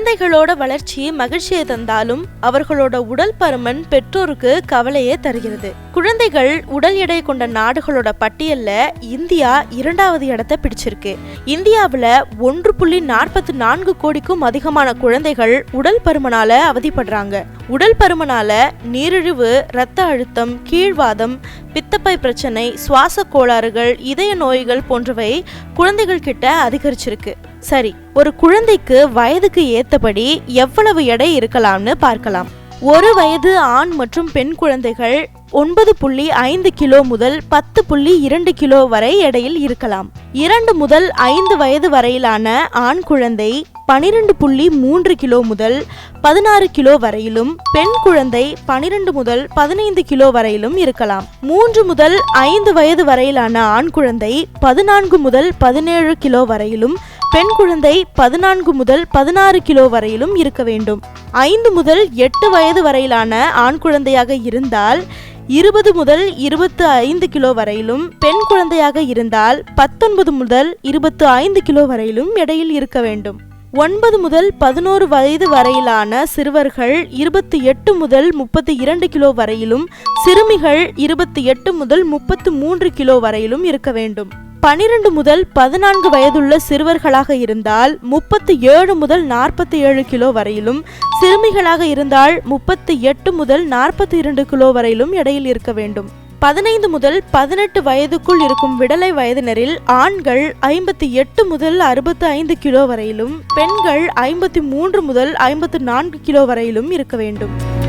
குழந்தைகளோட வளர்ச்சி மகிழ்ச்சியை தந்தாலும் அவர்களோட உடல் பருமன் பெற்றோருக்கு கவலையே தருகிறது. குழந்தைகள் உடல் எடை கொண்ட நாடுகளோட பட்டியல்ல இந்தியா இரண்டாவது இடத்தை பிடிச்சிருக்கு. இந்தியாவில் ஒன்று புள்ளி நாற்பத்தி நான்கு கோடிக்கும் அதிகமான குழந்தைகள் உடல் பருமனால அவதிப்படுறாங்க. உடல் பருமனால நீரிழிவு இரத்த அழுத்தம் கீழ்வாதம் பித்தப்பை பிரச்சனை சுவாச கோளாறுகள் இதய நோய்கள் போன்றவை குழந்தைகள் கிட்ட அதிகரிச்சிருக்கு. சரி ஒரு குழந்தைக்கு வயதுக்கு ஏத்தபடி எவ்வளவு எடை இருக்கலாம்னு பார்க்கலாம். ஒரு வயது ஆண் மற்றும் பெண் குழந்தைகள் ஒன்பது புள்ளி ஐந்து கிலோ முதல் பத்து புள்ளி இரண்டு கிலோ வரை எடையில் இருக்கலாம். இரண்டு முதல் ஐந்து வயது வரையிலான ஆண் குழந்தை பனிரெண்டு புள்ளி மூன்று கிலோ முதல் பதினாறு கிலோ வரையிலும் பெண் குழந்தை பனிரெண்டு முதல் பதினைந்து கிலோ வரையிலும் இருக்கலாம். மூன்று முதல் ஐந்து வயது வரையிலான ஆண் குழந்தை பதினான்கு முதல் பதினேழு கிலோ வரையிலும் பெண் குழந்தை பதினான்கு முதல் பதினாறு கிலோ வரையிலும் இருக்க வேண்டும். ஐந்து முதல் எட்டு வயது வரையிலான ஆண் குழந்தையாக இருந்தால் இருபது முதல் இருபத்து ஐந்து கிலோ வரையிலும் பெண் குழந்தையாக இருந்தால் பத்தொன்பது முதல் இருபத்து ஐந்து கிலோ வரையிலும் எடையில் இருக்க வேண்டும். ஒன்பது முதல் பதினோரு வயது வரையிலான சிறுவர்கள் இருபத்தி எட்டு முதல் முப்பத்தி இரண்டு கிலோ வரையிலும் சிறுமிகள் இருபத்தி எட்டு முதல் முப்பத்து மூன்று கிலோ வரையிலும் இருக்க வேண்டும். பனிரெண்டு முதல் பதினான்கு வயதுள்ள சிறுவர்களாக இருந்தால் முப்பத்தி ஏழு முதல் நாற்பத்தி ஏழு கிலோ வரையிலும் சிறுமிகளாக இருந்தால் முப்பத்தி எட்டு முதல் நாற்பத்தி இரண்டு கிலோ வரையிலும் எடையில் இருக்க வேண்டும். பதினைந்து முதல் பதினெட்டு வயதுக்குள் இருக்கும் விடலை வயதினரில் ஆண்கள் ஐம்பத்தி எட்டு முதல் அறுபத்தி ஐந்து கிலோ வரையிலும் பெண்கள் ஐம்பத்தி மூன்று முதல் ஐம்பத்து நான்கு கிலோ வரையிலும் இருக்க வேண்டும்.